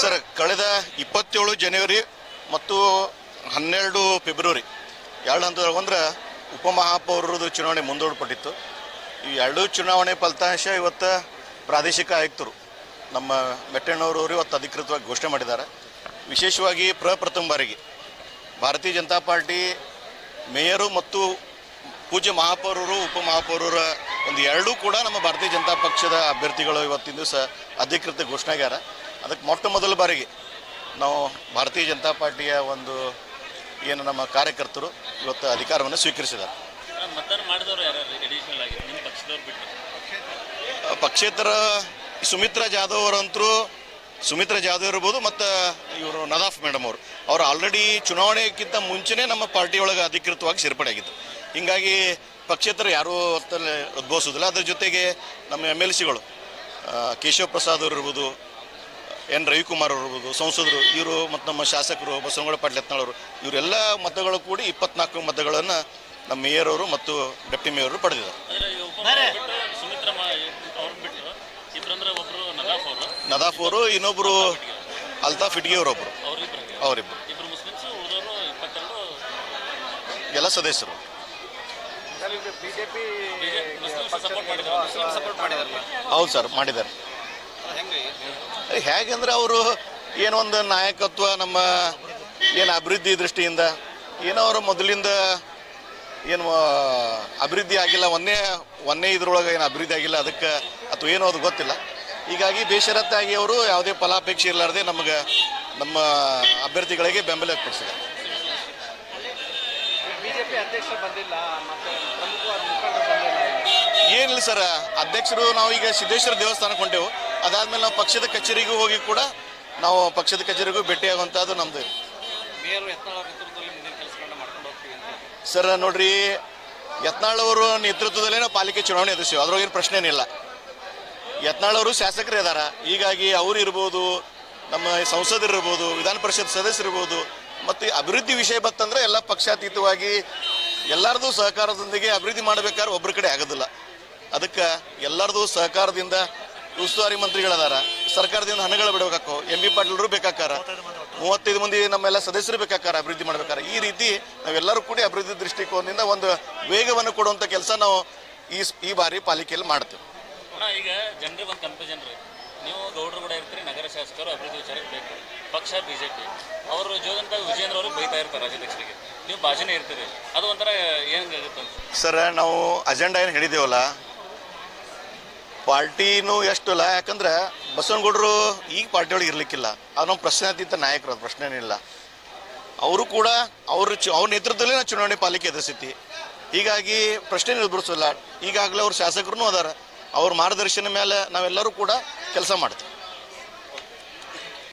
Sir, ಕಳೆದ ಇಪ್ಪತ್ತೇಳು ಜನವರಿ ಮತ್ತು ಹನ್ನೆರಡು ಫೆಬ್ರವರಿ ಎರಡು ಹಂತದಾಗ ಅಂದ್ರೆ ಉಪಮಹಾಪೌರದು ಚುನಾವಣೆ ಮುಂದೂಡಲ್ಪಟ್ಟಿತ್ತು. ಈ ಎರಡೂ ಚುನಾವಣೆ ಫಲಿತಾಂಶ ಇವತ್ತು ಪ್ರಾದೇಶಿಕ ಆಯುಕ್ತರು ನಮ್ಮ ಮೆಟ್ಟಣ್ಣವರವರು ಇವತ್ತು ಅಧಿಕೃತವಾಗಿ ಘೋಷಣೆ ಮಾಡಿದ್ದಾರೆ. ವಿಶೇಷವಾಗಿ ಪ್ರಪ್ರಥಮ ಬಾರಿಗೆ ಭಾರತೀಯ ಜನತಾ ಪಾರ್ಟಿ ಮೇಯರು ಮತ್ತು ಪೂಜ್ಯ ಮಹಾಪೌರರು, ಉಪಮಹಾಪೌರರ ಒಂದು ಎರಡೂ ಕೂಡ ನಮ್ಮ ಭಾರತೀಯ ಜನತಾ ಪಕ್ಷದ ಅಭ್ಯರ್ಥಿಗಳು ಇವತ್ತಿನ ದಿವಸ ಅಧಿಕೃತ ಘೋಷಣೆ ಆಗ್ಯಾರ. ಅದಕ್ಕೆ ಮೊಟ್ಟ ಮೊದಲ ಬಾರಿಗೆ ನಾವು ಭಾರತೀಯ ಜನತಾ ಪಾರ್ಟಿಯ ಒಂದು ಏನು ನಮ್ಮ ಕಾರ್ಯಕರ್ತರು ಇವತ್ತು ಅಧಿಕಾರವನ್ನು ಸ್ವೀಕರಿಸಿದ್ದಾರೆ. ಪಕ್ಷೇತರ ಸುಮಿತ್ರಾ ಜಾಧವ್ ಅವರಂತರೂ ಸುಮಿತ್ರಾ ಜಾಧವ್ ಇರ್ಬೋದು ಮತ್ತು ಇವರು ನದಾಫ್ ಮೇಡಮ್ ಅವರು. ಅವರು ಆಲ್ರೆಡಿ ಚುನಾವಣೆಗಿಂತ ಮುಂಚೆನೇ ನಮ್ಮ ಪಾರ್ಟಿಯೊಳಗೆ ಅಧಿಕೃತವಾಗಿ ಸೇರ್ಪಡೆ ಆಗಿತ್ತು ಹೀಗಾಗಿ ಪಕ್ಷೇತರ ಯಾರೂ ಹೊತ್ತಲ್ಲಿ ಉದ್ಭವಿಸೋದಿಲ್ಲ ಅದ್ರ ಜೊತೆಗೆ ನಮ್ಮ ಎಂ ಎಲ್ ಸಿಗಳು ಕೇಶವ ಪ್ರಸಾದ್ ಅವರು ಇರ್ಬೋದು ಎನ್ ರವಿಕುಮಾರ್ ಅವರು ಇರ್ಬೋದು ಸಂಸದರು ಇವರು ಮತ್ತು ನಮ್ಮ ಶಾಸಕರು ಬಸವನಗೌಡ ಪಾಟೀಲ್ ಯತ್ನಾಳವರು ಇವರೆಲ್ಲ ಮತಗಳು ಕೂಡಿ ಇಪ್ಪತ್ನಾಲ್ಕು ಮತಗಳನ್ನು ನಮ್ಮ ಮೇಯರ್ ಅವರು ಮತ್ತು ಡೆಪ್ಟಿ ಮೇಯರ್ ಅವರು ಪಡೆದಿದ್ದಾರೆ. ನದಾಫ್ ಅವರು. ಇನ್ನೊಬ್ಬರು ಅಲ್ತಾಫ್ ಇಟ್ಗಿ ಅವರೊಬ್ಬರು ಅವ್ರಿಬ್ರು. ಅವರಿಬ್ಬರು ಎಲ್ಲ ಸದಸ್ಯರು. ಹೌದು ಸರ್ ಮಾಡಿದ್ದಾರೆ. ಹೆಂಗೆ? ಹೇಗೆಂದ್ರೆ ಅವರು ಏನೊಂದು ಒಂದು ನಾಯಕತ್ವ ನಮ್ಮ ಏನು ಅಭಿವೃದ್ಧಿ ದೃಷ್ಟಿಯಿಂದ ಏನೋ ಅವರು ಮೊದಲಿಂದ ಏನು ಅಭಿವೃದ್ಧಿ ಆಗಿಲ್ಲ ಒಂದೇ ಒಂದೇ ಇದ್ರೊಳಗೆ ಏನು ಅಭಿವೃದ್ಧಿ ಆಗಿಲ್ಲ ಅದಕ್ಕೆ ಅಥವಾ ಏನೋ ಅದು ಗೊತ್ತಿಲ್ಲ. ಹೀಗಾಗಿ ಬೇಷರತ್ತಾಗಿ ಅವರು ಯಾವುದೇ ಫಲಾಪೇಕ್ಷೆ ಇರಲಾರ್ದೆ ನಮಗೆ ನಮ್ಮ ಅಭ್ಯರ್ಥಿಗಳಿಗೆ ಬೆಂಬಲ ವ್ಯಕ್ತಪಡಿಸಿದ್ದಾರೆ ಬಿಜೆಪಿ ಅಧ್ಯಕ್ಷರು ಬಂದಿಲ್ಲ ಮತ್ತೆ ಪ್ರಮುಖವಾದ ಮುಖಂಡರು ಬಂದಿಲ್ಲ ಏನಿಲ್ಲ ಸರ್ ಅಧ್ಯಕ್ಷರು ನಾವು ಈಗ ಸಿದ್ದೇಶ್ವರ ದೇವಸ್ಥಾನಕ್ಕೆ ಹೊಂಟೆವು ಅದಾದ್ಮೇಲೆ ನಾವು ಪಕ್ಷದ ಕಚೇರಿಗೂ ಹೋಗಿ ಕೂಡ ನಾವು ಪಕ್ಷದ ಕಚೇರಿಗೂ ಭೇಟಿಯಾಗುವಂಥದ್ದು ನಮ್ದು. ಮೇಯರ್ ಯತ್ನಾಳ್ ಅವ್ರ ನೇತೃತ್ವದಲ್ಲಿ ಮುಂದಿನ ಕೆಲಸಗಳನ್ನ ಮಾಡ್ಕೊಂಡು ಹೋಗ್ತೀವಿ ಅಂತ. ಸರ್ ನೋಡ್ರಿ ಯತ್ನಾಳ್ ಅವರು ನೇತೃತ್ವದಲ್ಲೇ ನಾವು ಪಾಲಿಕೆ ಚುನಾವಣೆ ಎದುರಿಸಿವಿ ಅದ್ರೊಳಗೇನು ಪ್ರಶ್ನೆ ಏನಿಲ್ಲ. ಯತ್ನಾಳ್ ಅವರು ಶಾಸಕರೇ ಅದಾರ. ಹೀಗಾಗಿ ಅವ್ರು ಇರ್ಬೋದು ನಮ್ಮ ಸಂಸದರು ಇರ್ಬೋದು ವಿಧಾನ ಪರಿಷತ್ ಸದಸ್ಯರು ಇರ್ಬೋದು ಮತ್ತು ಅಭಿವೃದ್ಧಿ ವಿಷಯ ಬತ್ತಂದ್ರೆ ಎಲ್ಲ ಪಕ್ಷಾತೀತವಾಗಿ ಎಲ್ಲರದು ಸಹಕಾರದೊಂದಿಗೆ ಅಭಿವೃದ್ಧಿ ಮಾಡಬೇಕಾದ್ರೆ ಒಬ್ಬರ ಕಡೆ ಆಗೋದಿಲ್ಲ. ಅದಕ್ಕೆ ಎಲ್ಲರದು ಸಹಕಾರದಿಂದ ಉಸ್ತುವಾರಿ ಮಂತ್ರಿಗಳದಾರ, ಸರ್ಕಾರದಿಂದ ಹಣಗಳು ಬಿಡಬೇಕು ಎಂ ಬಿ ಪಾಟೀಲರು ಬೇಕಾಕಾರ ಮೂವತ್ತೈದು ಮಂದಿ ನಮ್ಮೆಲ್ಲ ಸದಸ್ಯರು ಬೇಕಾಕಾರ ಅಭಿವೃದ್ಧಿ ಮಾಡಬೇಕಾರೆ. ಈ ರೀತಿ ನಾವೆಲ್ಲರೂ ಕೂಡಿ ಅಭಿವೃದ್ಧಿ ದೃಷ್ಟಿಕೋನದಿಂದ ಒಂದು ವೇಗವನ್ನು ಕೊಡುವಂಥ ಕೆಲಸ ನಾವು ಈ ಈ ಬಾರಿ ಪಾಲಿಕೆಯಲ್ಲಿ ಮಾಡ್ತೇವೆ. ಈಗ ಜನರಿಗೆ ಒಂದು ಕನ್ಫ್ಯೂಷನ್ ನೀವು ಗೌಡರು ಕೂಡ ಇರ್ತೀರಿ, ನಗರ ಶಾಸಕರು, ಅಭಿವೃದ್ಧಿ ವಿಚಾರಕ್ಕೆ ಬೇಕು. ಪಕ್ಷ, ಬಿಜೆಪಿ. ಅವರು ಜೋಗಂತ ವಿಜೇಂದ್ರ ಅವರು ಬೈತಾ ಇರ್ತಾರೆ ರಾಜ್ಯಾಧ್ಯಕ್ಷರಿಗೆ. ನೀವು ಭಾಷಣ ಇರ್ತೀರಿ. ಅದು ಒಂಥರ ಏನಾಗುತ್ತೆ ಸರ್, ನಾವು ಅಜೆಂಡಾ ಏನು ಹೇಳಿದ್ದೇವಲ್ಲ? ಪಾರ್ಟಿನೂ ಎಷ್ಟು ಅಲ್ಲ ಯಾಕಂದ್ರೆ ಬಸವನಗೌಡರು ಈಗ ಪಾರ್ಟಿ ಒಳಗೆ ಇರ್ಲಿಕ್ಕಿಲ್ಲ. ಅದು ನಮ್ಮ ಪ್ರಶ್ನಾತೀತ ನಾಯಕರು, ಅದು ಪ್ರಶ್ನೆ ಏನಿಲ್ಲ ಅವರು ಕೂಡ ಅವ್ರ ಚು, ಅವ್ರ ನೇತೃತ್ವದಲ್ಲೇ ನಾವು ಚುನಾವಣೆ ಪಾಲಿಕೆ ಎದುರಿಸಿತಿ ಹೀಗಾಗಿ ಪ್ರಶ್ನೆ ನಿರ್ಬರಿಸಲ್ಲ ಈಗಾಗಲೇ ಅವ್ರ ಶಾಸಕರು ಅದಾರ. ಅವ್ರ ಮಾರ್ಗದರ್ಶನ ಮೇಲೆ ನಾವೆಲ್ಲರೂ ಕೂಡ ಕೆಲಸ ಮಾಡ್ತೀವಿ.